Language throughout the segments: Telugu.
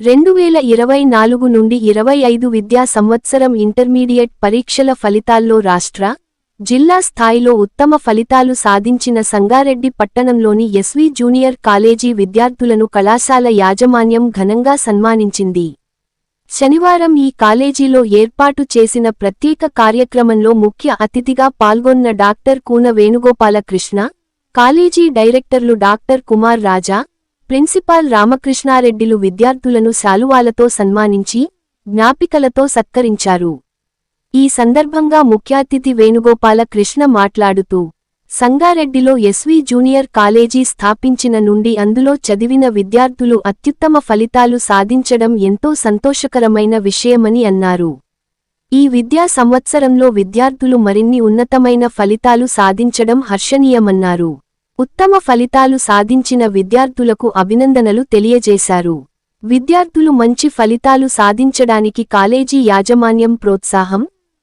రెండు వేల ఇరవై నాలుగు నుండి ఇరవై ఐదు విద్యా సంవత్సరం ఇంటర్మీడియట్ పరీక్షల ఫలితాల్లో రాష్ట్ర జిల్లా స్థాయిలో ఉత్తమ ఫలితాలు సాధించిన సంగారెడ్డి పట్టణంలోని ఎస్వి జూనియర్ కాలేజీ విద్యార్థులను కళాశాల యాజమాన్యం ఘనంగా సన్మానించింది. శనివారం ఈ కాలేజీలో ఏర్పాటు చేసిన ప్రత్యేక కార్యక్రమంలో ముఖ్య అతిథిగా పాల్గొన్న డాక్టర్ కూన వేణుగోపాలకృష్ణ కాలేజీ డైరెక్టర్లు డాక్టర్ కుమార్ రాజా ప్రిన్సిపాల్ రామకృష్ణారెడ్డిలు విద్యార్థులను శాలువాలతో సన్మానించి జ్ఞాపికలతో సత్కరించారు. ఈ సందర్భంగా ముఖ్యాతిథి వేణుగోపాల కృష్ణ మాట్లాడుతూ సంగారెడ్డిలో ఎస్వి జూనియర్ కాలేజీ స్థాపించిన నుండి అందులో చదివిన విద్యార్థులు అత్యుత్తమ ఫలితాలు సాధించడం ఎంతో సంతోషకరమైన విషయమని అన్నారు. ఈ విద్యా సంవత్సరంలో విద్యార్థులు మరిన్ని ఉన్నతమైన ఫలితాలు సాధించడం హర్షణీయమన్నారు. ఉత్తమ ఫలితాలు సాధించిన విద్యార్థులకు అభినందనలు తెలియజేశారు. విద్యార్థులు మంచి ఫలితాలు సాధించడానికి కాలేజీ యాజమాన్యం ప్రోత్సాహం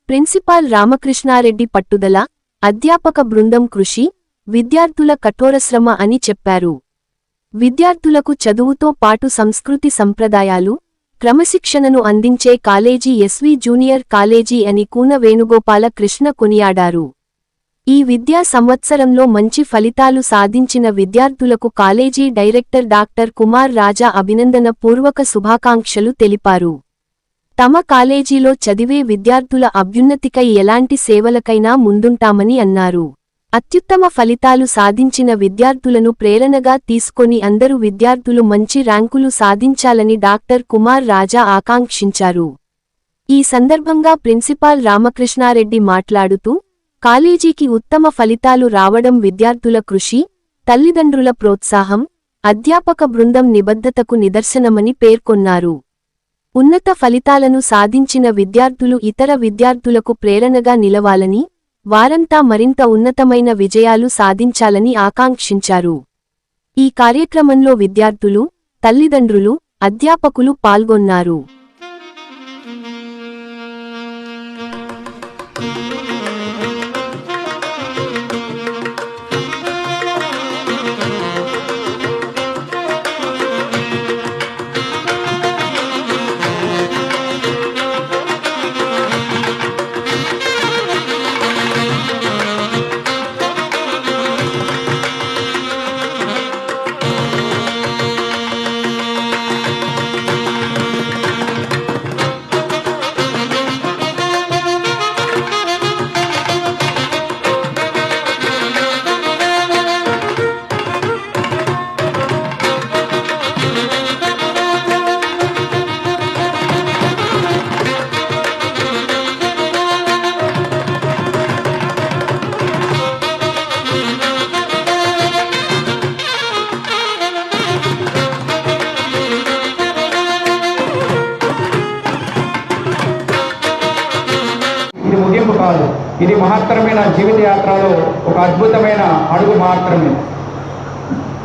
ప్రిన్సిపాల్ రామకృష్ణారెడ్డి పట్టుదల అధ్యాపక బృందం కృషి విద్యార్థుల కఠోరశ్రమ అని చెప్పారు. విద్యార్థులకు చదువుతో పాటు సంస్కృతి సంప్రదాయాలు క్రమశిక్షణను అందించే కాలేజీ ఎస్వి జూనియర్ కాలేజీ అని కూన వేణుగోపాల కృష్ణ కొనియాడారు. ఈ విద్యా సంవత్సరంలో మంచి ఫలితాలు సాధించిన విద్యార్థులకు college director doctor Kumar Raja అభినందన పూర్వక శుభాకాంక్షలు తెలిపారు. తమ కాలేజీలో చదివే విద్యార్థుల అభ్యున్నతికై ఎలాంటి సేవలకైనా ముందుంటామని అన్నారు. అత్యుత్తమ ఫలితాలు సాధించిన విద్యార్థులను ప్రేరణగా తీసుకొని అందరు విద్యార్థులు మంచి ర్యాంకులు సాధించాలని డాక్టర్ కుమార్ రాజా ఆకాంక్షించారు. ఈ సందర్భంగా ప్రిన్సిపాల్ రామకృష్ణారెడ్డి మాట్లాడుతూ కాలేజీకి ఉత్తమ ఫలితాలు రావడం విద్యార్థుల కృషి తల్లిదండ్రుల ప్రోత్సాహం అధ్యాపక బృందం నిబద్ధతకు నిదర్శనమని పేర్కొన్నారు. ఉన్నత ఫలితాలను సాధించిన విద్యార్థులు ఇతర విద్యార్థులకు ప్రేరణగా నిలవాలని వారంతా మరింత ఉన్నతమైన విజయాలు సాధించాలని ఆకాంక్షించారు. ఈ కార్యక్రమంలో విద్యార్థులు తల్లిదండ్రులు అధ్యాపకులు పాల్గొన్నారు. ముగింపు కాదు. ఇది మహత్తరమైన జీవిత యాత్రలో ఒక అద్భుతమైన అడుగు మాత్రమే.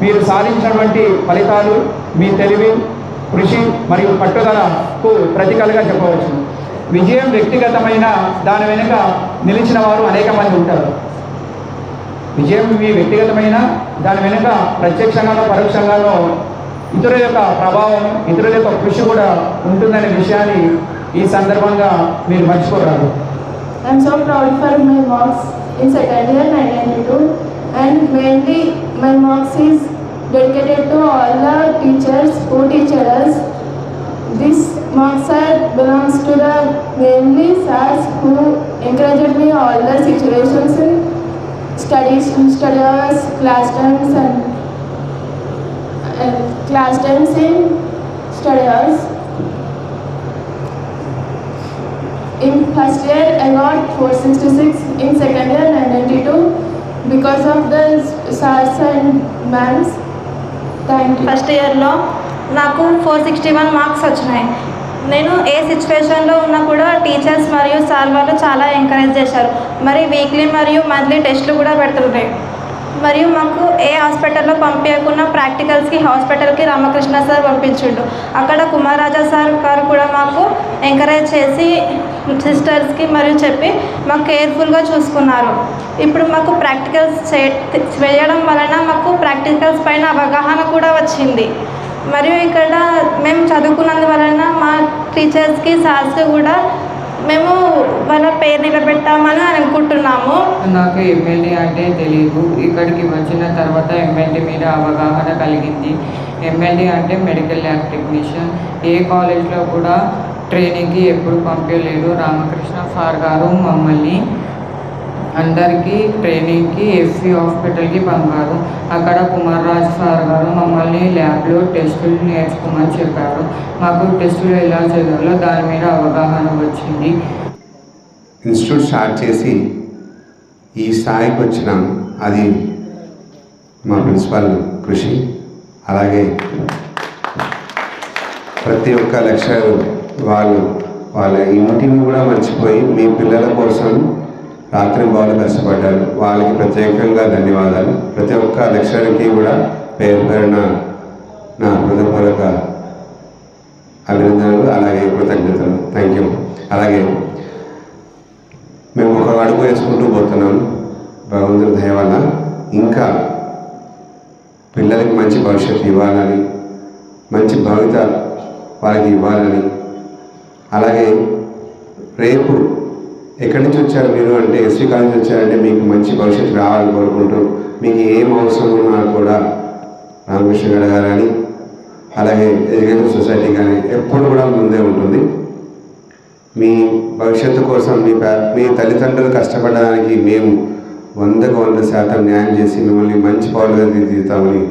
మీరు సాధించినటువంటి ఫలితాలు మీ తెలివి కృషి మరియు పట్టుదలకు ప్రతికలుగా చెప్పవచ్చు. విజయం వ్యక్తిగతమైన దాని వెనుక నిలిచిన వారు అనేక మంది ఉంటారు. విజయం మీ వ్యక్తిగతమైన దాని వెనుక ప్రత్యక్షంగానో పరోక్షంగానో ఇతరుల యొక్క ప్రభావం ఇతరుల యొక్క కృషి కూడా ఉంటుందనే విషయాన్ని ఈ సందర్భంగా మీరు మర్చిపోరాదు. I'm so proud for my marks in second year 1992 and mainly my marks is dedicated to all the teachers who teach us. This marks are belongs to the mainly sirs who encouraged me all the situations in studies, study hours, class times and class times in study hours. In first year, I got 466. In second year, 992. Because of the SARS and MAMs. Thank you. First ఇయర్లో నాకు ఫోర్ సిక్స్టీ వన్ మార్క్స్ వచ్చినాయి నేను ఏ సిచ్యువేషన్లో ఉన్నా కూడా టీచర్స్ మరియు సార్ వాళ్ళు చాలా ఎంకరేజ్ చేశారు మరి వీక్లీ మరియు మంత్లీ టెస్ట్లు కూడా పెడుతుంటాయి మరియు మాకు ఏ హాస్పిటల్లో పంపించకుండా ప్రాక్టికల్స్కి హాస్పిటల్కి రామకృష్ణ సార్ పంపించిండు. అక్కడ కుమారాజా సార్ గారు కూడా మాకు ఎంకరేజ్ చేసి సిస్టర్స్కి మరియు చెప్పి మాకు కేర్ఫుల్గా చూసుకున్నారు. ఇప్పుడు మాకు ప్రాక్టికల్స్ చేయడం వలన మాకు ప్రాక్టికల్స్ పైన అవగాహన కూడా వచ్చింది. మరియు ఇక్కడ మేము చదువుకున్నందువలన మా టీచర్స్కి సార్స్కి కూడా మేము వాళ్ళ పేరు నిలబెట్టామని అనుకుంటున్నాము. నాకు ఎమ్మెల్యే అంటే తెలియదు ఇక్కడికి వచ్చిన తర్వాత ఎమ్మెల్యే మీద అవగాహన కలిగింది. ఎమ్మెల్యే అంటే మెడికల్ ల్యాబ్ టెక్నీషియన్. ఏ కాలేజ్లో కూడా ట్రైనింగ్కి ఎప్పుడు పంపించలేదు రామకృష్ణ సార్ గారు మమ్మల్ని అందరికీ ట్రైనింగ్కి ఎస్సీ హాస్పిటల్కి పంపారు అక్కడ కుమార్ రాజ్ సార్ గారు మమ్మల్ని ల్యాబ్లో టెస్టులు నేర్చుకోమని చెప్పారు. మాకు టెస్టులు ఎలా చదవాలో దాని మీద అవగాహన వచ్చింది. ఇన్స్టిట్యూట్ స్టార్ట్ చేసి ఈ స్థాయికి వచ్చినాం. అది మా ప్రిన్సిపాల్ కృషి. అలాగే ప్రతి ఒక్క లెక్చర్ వాళ్ళు వాళ్ళ ఇంటిని కూడా మర్చిపోయి మీ పిల్లల కోసం రాత్రి బాగా కష్టపడ్డారు. వాళ్ళకి ప్రత్యేకంగా ధన్యవాదాలు. ప్రతి ఒక్క లెక్చర్కి కూడా పేరు పేరున నా హృదయపూర్వక అభినందనలు అలాగే కృతజ్ఞతలు. థ్యాంక్ యూ అలాగే మేము ఒక అడుగు వేసుకుంటూ పోతున్నాం. భగవంతుడి దయ వల్ల ఇంకా పిల్లలకి మంచి భవిష్యత్తు ఇవ్వాలని మంచి భవిత వాళ్ళకి ఇవ్వాలని అలాగే రేపు ఎక్కడి నుంచి వచ్చారు మీరు? అంటే ఎస్వి కాలేజ్ నుంచి వచ్చారంటే మీకు మంచి భవిష్యత్తు రావాలని కోరుకుంటూ మీకు ఏం అవసరం ఉన్నా కూడా రామకృష్ణ గడ గారని అలాగే ఎడ్యుకేషన్ సొసైటీ కానీ ఎప్పుడు కూడా ముందే ఉంటుంది. మీ భవిష్యత్తు కోసం మీ పే- మీ తల్లిదండ్రులు కష్టపడడానికి మేము వందకు వంద శాతం న్యాయం చేసి మిమ్మల్ని మంచి పౌరులుగా తీర్చిదిద్దుతామని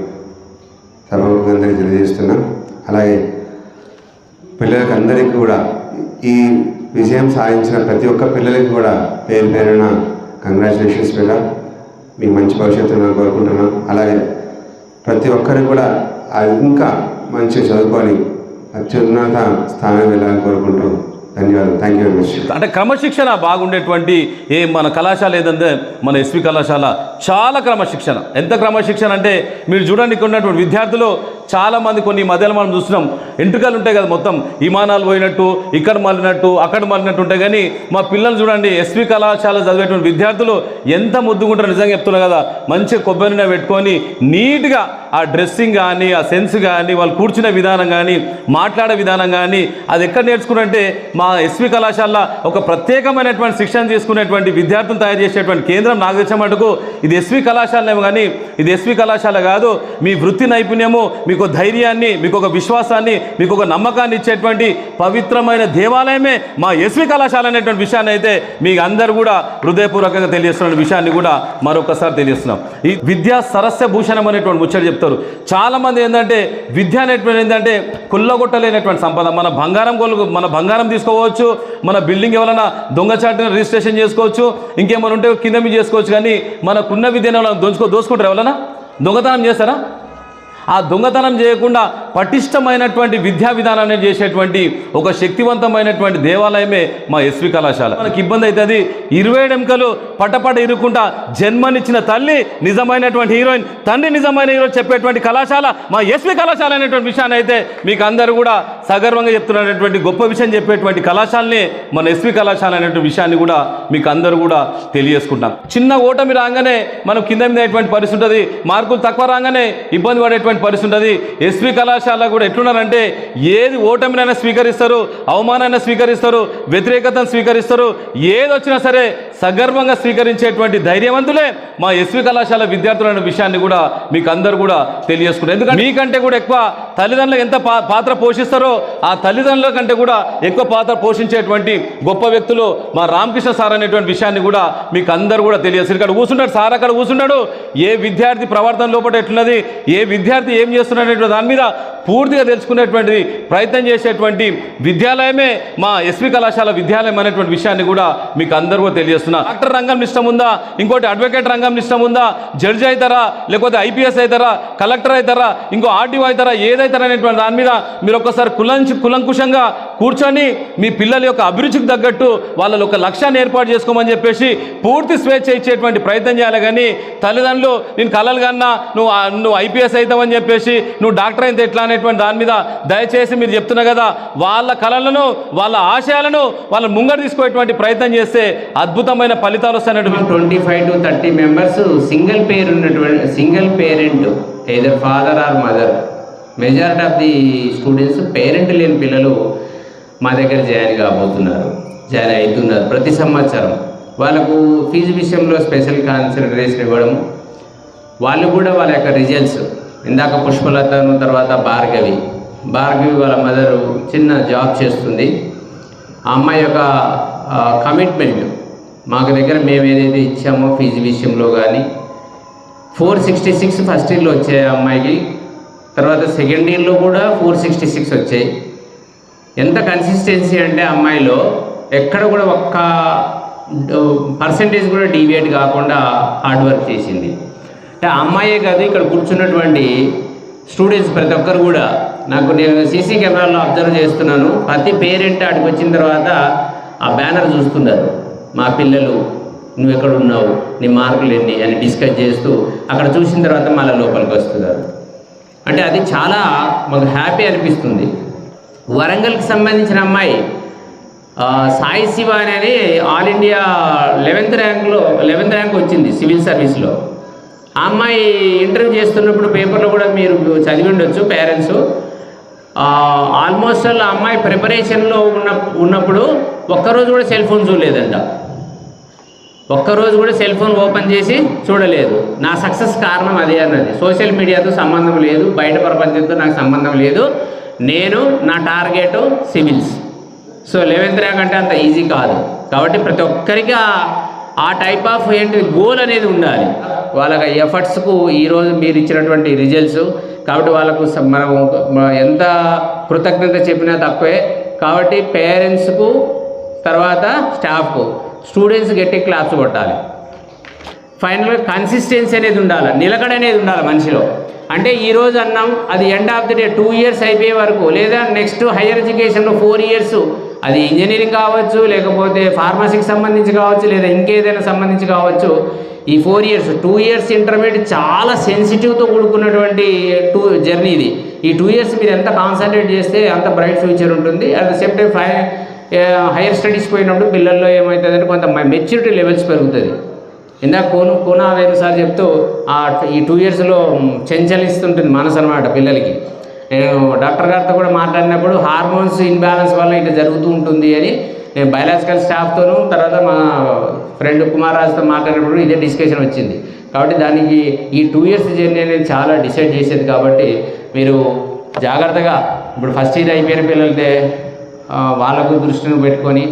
సభాముఖంగా తెలియజేస్తున్నాం. అలాగే పిల్లలకి అందరికీ కూడా ఈ విజయం సాధించిన ప్రతి ఒక్క పిల్లలకి కూడా పేరు పేరున కంగ్రాచులేషన్స్ పిల్ల మీకు మంచి భవిష్యత్తు నేను కోరుకుంటున్నాను అలాగే ప్రతి ఒక్కరికి కూడా అది ఇంకా మంచిగా చదువుకొని అత్యున్నత స్థానం వెళ్ళాలని కోరుకుంటూ ధన్యవాదాలు. థ్యాంక్ యూ వెరీ మచ్ అంటే క్రమశిక్షణ బాగుండేటువంటి ఏ మన కళాశాల ఏదంటే మన ఎస్వి కళాశాల చాలా క్రమశిక్షణ. ఎంత క్రమశిక్షణ అంటే మీరు చూడండి ఇక్కడ ఉన్నటువంటి విద్యార్థులు చాలామంది కొన్ని మధ్యలో మనం చూస్తున్నాం. ఎంట్రుకలు ఉంటాయి కదా మొత్తం. విమానాలు పోయినట్టు ఇక్కడ మళ్ళినట్టు అక్కడ మళ్ళినట్టు ఉంటాయి. కానీ మా పిల్లలు చూడండి ఎస్వి కళాశాల చదివేటువంటి విద్యార్థులు ఎంత ముద్దుకుంటారో నిజంగా చెప్తున్నారు కదా. మంచిగా కొబ్బరి పెట్టుకొని నీట్గా ఆ డ్రెస్సింగ్ కానీ ఆ సెన్స్ కానీ వాళ్ళు కూర్చునే విధానం కానీ మాట్లాడే విధానం కానీ అది ఎక్కడ నేర్చుకున్నారంటే మా ఎస్వి కళాశాల ఒక ప్రత్యేకమైనటువంటి శిక్షణ తీసుకునేటువంటి విద్యార్థులు తయారు చేసేటువంటి కేంద్రం నాకు తెలిసిన మటుకు ఇది ఎస్వి కళాశాలనేమో కానీ ఇది ఎస్వి కళాశాల కాదు. మీ వృత్తి నైపుణ్యము మీకు ధైర్యాన్ని మీకు ఒక విశ్వాసాన్ని మీకు ఒక నమ్మకాన్ని ఇచ్చేటువంటి పవిత్రమైన దేవాలయమే మా ఎస్వి కళాశాల అనేటువంటి విషయాన్ని అయితే మీకు అందరు కూడా హృదయపూర్వకంగా తెలియజేస్తున్న విషయాన్ని కూడా మరొకసారి తెలియజేస్తున్నాం. ఈ విద్యా సరస్య భూషణం అనేటువంటి ముచ్చట చెప్తారు. చాలామంది ఏంటంటే విద్య అనేటువంటి ఏంటంటే కుల్లగొట్టలేనటువంటి సంపద. మన బంగారం కొలు మన బంగారం తీసుకోవచ్చు మన బిల్డింగ్ ఎవరైనా దొంగచాటున రిజిస్ట్రేషన్ చేసుకోవచ్చు ఇంకేమైనా ఉంటే కింద మీద చేసుకోవచ్చు కానీ మనకున్న విద్యను దోచుకో దోచుకుంటారు ఎవరైనా? దొంగతనం చేస్తారా? ఆ దొంగతనం చేయకుండా పటిష్టమైనటువంటి విద్యా విధానాన్ని చేసేటువంటి ఒక శక్తివంతమైనటువంటి దేవాలయమే మా ఎస్వి కళాశాల. మనకి ఇబ్బంది అవుతుంది. ఇరవై ఎముకలు పటపట ఇరుక్కుంటా జన్మనిచ్చిన తల్లి నిజమైనటువంటి హీరోయిన్ తండ్రి నిజమైన హీరో చెప్పేటువంటి కళాశాల మా ఎస్వి కళాశాల అనేటువంటి విషయాన్ని అయితే మీకు అందరూ కూడా సగర్వంగా చెప్తున్నటువంటి గొప్ప విషయం చెప్పేటువంటి కళాశాలనే మన ఎస్వి కళాశాల అనేటువంటి విషయాన్ని కూడా మీకు అందరూ కూడా తెలియజేసుకుంటాం. చిన్న ఓటమి రాగానే మనం కింద మీద అయ్యేటువంటి పరిస్థితి ఉంటుంది. మార్కులు తక్కువ రాగానే ఇబ్బంది పడేటువంటి పరిస్థితి ఉంటుంది. ఎస్వి కళాశాల కూడా ఎట్లున్నారంటే ఏది ఓటమినైనా స్వీకరిస్తారు అవమానాన్ని స్వీకరిస్తారు వ్యతిరేకతను స్వీకరిస్తారు ఏది వచ్చినా సరే సగర్వంగా స్వీకరించేటువంటి ధైర్యవంతులే మా ఎస్వి కళాశాల విద్యార్థులు అనే విషయాన్ని కూడా మీకు అందరు కూడా తెలియజేసుకుంటారు. ఎందుకంటే మీకంటే కూడా ఎక్కువ తల్లిదండ్రులు ఎంత పాత్ర పోషిస్తారో ఆ తల్లిదండ్రుల కంటే కూడా ఎక్కువ పాత్ర పోషించేటువంటి గొప్ప వ్యక్తులు మా రామకృష్ణ సార్ అనేటువంటి విషయాన్ని కూడా మీకు అందరు కూడా తెలియదు ఇక్కడ కూర్చున్నాడు సార్ అక్కడ కూర్చున్నాడు ఏ విద్యార్థి ప్రవర్తన లోపల ఎట్లున్నది ఏ విద్యార్థి ఏం చేస్తున్నాడు దాని మీద పూర్తిగా తెలుసుకునేటువంటి ప్రయత్నం చేసేటువంటి విద్యాలయమే మా ఎస్వి కళాశాల విద్యాలయం అనేటువంటి విషయాన్ని కూడా మీకు అందరూ కూడా చేస్తున్నా డాక్టర్ రంగం ఇష్టం ఉందా ఇంకోటి అడ్వకేట్ రంగం ఇష్టం ఉందా జడ్జి అవుతారా లేకపోతే ఐపీఎస్ అవుతారా కలెక్టర్ అవుతారా ఇంకో ఆర్టీఓ అవుతారా ఏదైతారా అనేటువంటి దాని మీద మీరు ఒక్కసారి కులం కులంకుశంగా కూర్చొని మీ పిల్లల యొక్క అభిరుచికి తగ్గట్టు వాళ్ళ ఒక లక్ష్యాన్ని ఏర్పాటు చేసుకోమని చెప్పేసి పూర్తి స్వేచ్ఛ ఇచ్చేటువంటి ప్రయత్నం చేయాలి. కానీ తల్లిదండ్రులు నేను కలలు కన్నా నువ్వు నువ్వు ఐపీఎస్ అవుతావని చెప్పేసి నువ్వు డాక్టర్ అయితే ఎట్లా అనేటువంటి దాని మీద దయచేసి మీరు చెప్తున్నా కదా వాళ్ళ కళలను వాళ్ళ ఆశయాలను వాళ్ళ ముంగర తీసుకునేటువంటి ప్రయత్నం చేస్తే అద్భుతమైన ఫలితాలు వస్తాయి twenty five to thirty members single పేరు ఉన్నటువంటి single parent either father or mother majority of the students parent లేని పిల్లలు మా దగ్గర జాయిన్ కాబోతున్నారు. జాయిన్ అవుతున్నారు. ప్రతి సంవత్సరం వాళ్ళకు ఫీజు విషయంలో స్పెషల్ కాన్సిడరేషన్ ఇవ్వడం వాళ్ళు కూడా వాళ్ళ యొక్క రిజల్ట్స్ ఇందాక పుష్పలతను తర్వాత భార్గవి. భార్గవి వాళ్ళ మదరు చిన్న జాబ్ చేస్తుంది. ఆ అమ్మాయి యొక్క కమిట్మెంట్ మాకు దగ్గర మేము ఏదైతే ఇచ్చామో ఫీజు విషయంలో కానీ ఫోర్ సిక్స్టీ సిక్స్ ఫస్ట్ ఇయర్లో వచ్చాయి అమ్మాయికి తర్వాత సెకండ్ ఇయర్లో కూడా ఫోర్ సిక్స్టీ సిక్స్ వచ్చాయి. ఎంత కన్సిస్టెన్సీ అంటే అమ్మాయిలో ఎక్కడ కూడా ఒక్క పర్సంటేజ్ కూడా డీవియేట్ కాకుండా హార్డ్ వర్క్ చేసింది. అంటే ఆ అమ్మాయే కాదు ఇక్కడ కూర్చున్నటువంటి స్టూడెంట్స్ ప్రతి ఒక్కరు కూడా. నాకు నేను సీసీ కెమెరాలో అబ్జర్వ్ చేస్తున్నాను. ప్రతి పేరెంట్ అక్కడికి వచ్చిన తర్వాత ఆ బ్యానర్ చూస్తున్నారు మా పిల్లలు నువ్వు ఎక్కడ ఉన్నావు? నీ మార్కులు ఎన్ని? అని డిస్కస్ చేస్తూ అక్కడ చూసిన తర్వాత మళ్ళీ లోపలికి వస్తున్నారు. అంటే అది చాలా మాకు హ్యాపీ అనిపిస్తుంది. వరంగల్కి సంబంధించిన అమ్మాయి సాయి శివ అనేది ఆల్ ఇండియా లెవెన్త్ ర్యాంక్లో లెవెన్త్ ర్యాంక్ వచ్చింది సివిల్ సర్వీస్లో. ఆ అమ్మాయి ఇంటర్వ్యూ చేస్తున్నప్పుడు పేపర్లో కూడా మీరు చదివి ఉండొచ్చు పేరెంట్స్. ఆల్మోస్ట్ ఆ అమ్మాయి ప్రిపరేషన్లో ఉన్న ఉన్నప్పుడు ఒక్కరోజు కూడా సెల్ ఫోన్ చూడలేదంట. ఒక్కరోజు కూడా సెల్ ఫోన్ ఓపెన్ చేసి చూడలేదు. నా సక్సెస్ కారణం అదే అన్నది. సోషల్ మీడియాతో సంబంధం లేదు బయట ప్రపంచంతో నాకు సంబంధం లేదు. నేను నా target civils. So eleventh rank అంటే అంత ఈజీ కాదు. కాబట్టి ప్రతి ఒక్కరికి ఆ- టైప్ ఆఫ్ ఏంటి గోల్ అనేది ఉండాలి. వాళ్ళకి ఎఫర్ట్స్కు ఈరోజు మీరు ఇచ్చినటువంటి రిజల్ట్స్ కాబట్టి వాళ్ళకు మనం ఎంత కృతజ్ఞత చెప్పినా తక్కువే. కాబట్టి పేరెంట్స్కు తర్వాత స్టాఫ్కు స్టూడెంట్స్ గట్టి క్లాప్స్ కొట్టాలి. ఫైనల్గా కన్సిస్టెన్సీ అనేది ఉండాలి. నిలకడ అనేది ఉండాలి మనిషిలో. అంటే ఈ రోజు అన్నాం అది end of the day two years అయిపోయే వరకు లేదా నెక్స్ట్ హైయర్ ఎడ్యుకేషన్లో ఫోర్ ఇయర్స్ అది ఇంజనీరింగ్ కావచ్చు లేకపోతే ఫార్మసీకి సంబంధించి కావచ్చు లేదా ఇంకేదైనా సంబంధించి కావచ్చు ఈ four years two years intermediate చాలా సెన్సిటివ్తో కూడుకున్నటువంటి eh, టూ జర్నీ ఇది. ఈ టూ ఇయర్స్ మీరు ఎంత కాన్సన్ట్రేట్ చేస్తే అంత బ్రైట్ ఫ్యూచర్ ఉంటుంది. At the same time higher studies పోయినప్పుడు పిల్లల్లో ఏమవుతుందంటే కొంత మెచ్యూరిటీ లెవెల్స్ పెరుగుతుంది. ఇందాక కోను కోనా వేరు సార్ చెప్తూ ఆ ఈ టూ ఇయర్స్లో చెంచలిస్తుంటుంది మనసు అనమాట పిల్లలకి. నేను డాక్టర్ గారితో కూడా మాట్లాడినప్పుడు హార్మోన్స్ ఇన్బ్యాలెన్స్ వల్ల ఇట్లా జరుగుతూ ఉంటుంది అని నేను బయాలజికల్ స్టాఫ్తోనూ తర్వాత మా ఫ్రెండ్ కుమార్ రాజుతో మాట్లాడినప్పుడు ఇదే డిస్కషన్ వచ్చింది. కాబట్టి దానికి ఈ టూ ఇయర్స్ జర్నీ అనేది చాలా డిసైడ్ చేసేది కాబట్టి మీరు జాగ్రత్తగా ఇప్పుడు ఫస్ట్ ఇయర్ అయిపోయిన పిల్లలతే వాళ్ళకు దృష్టిని పెట్టుకొని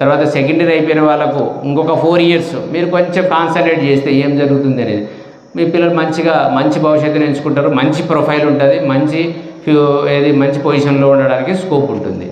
తర్వాత సెకండ్ ఇయర్ అయిపోయిన వాళ్ళకు ఇంకొక ఫోర్ ఇయర్స్ మీరు కొంచెం కాన్సన్ట్రేట్ చేస్తే ఏం జరుగుతుంది అనేది. మీ పిల్లలు మంచిగా మంచి భవిష్యత్తుని ఎంచుకుంటారు మంచి ప్రొఫైల్ ఉంటుంది మంచి ఫ్యూ ఏది మంచి పొజిషన్లో ఉండడానికి స్కోప్ ఉంటుంది.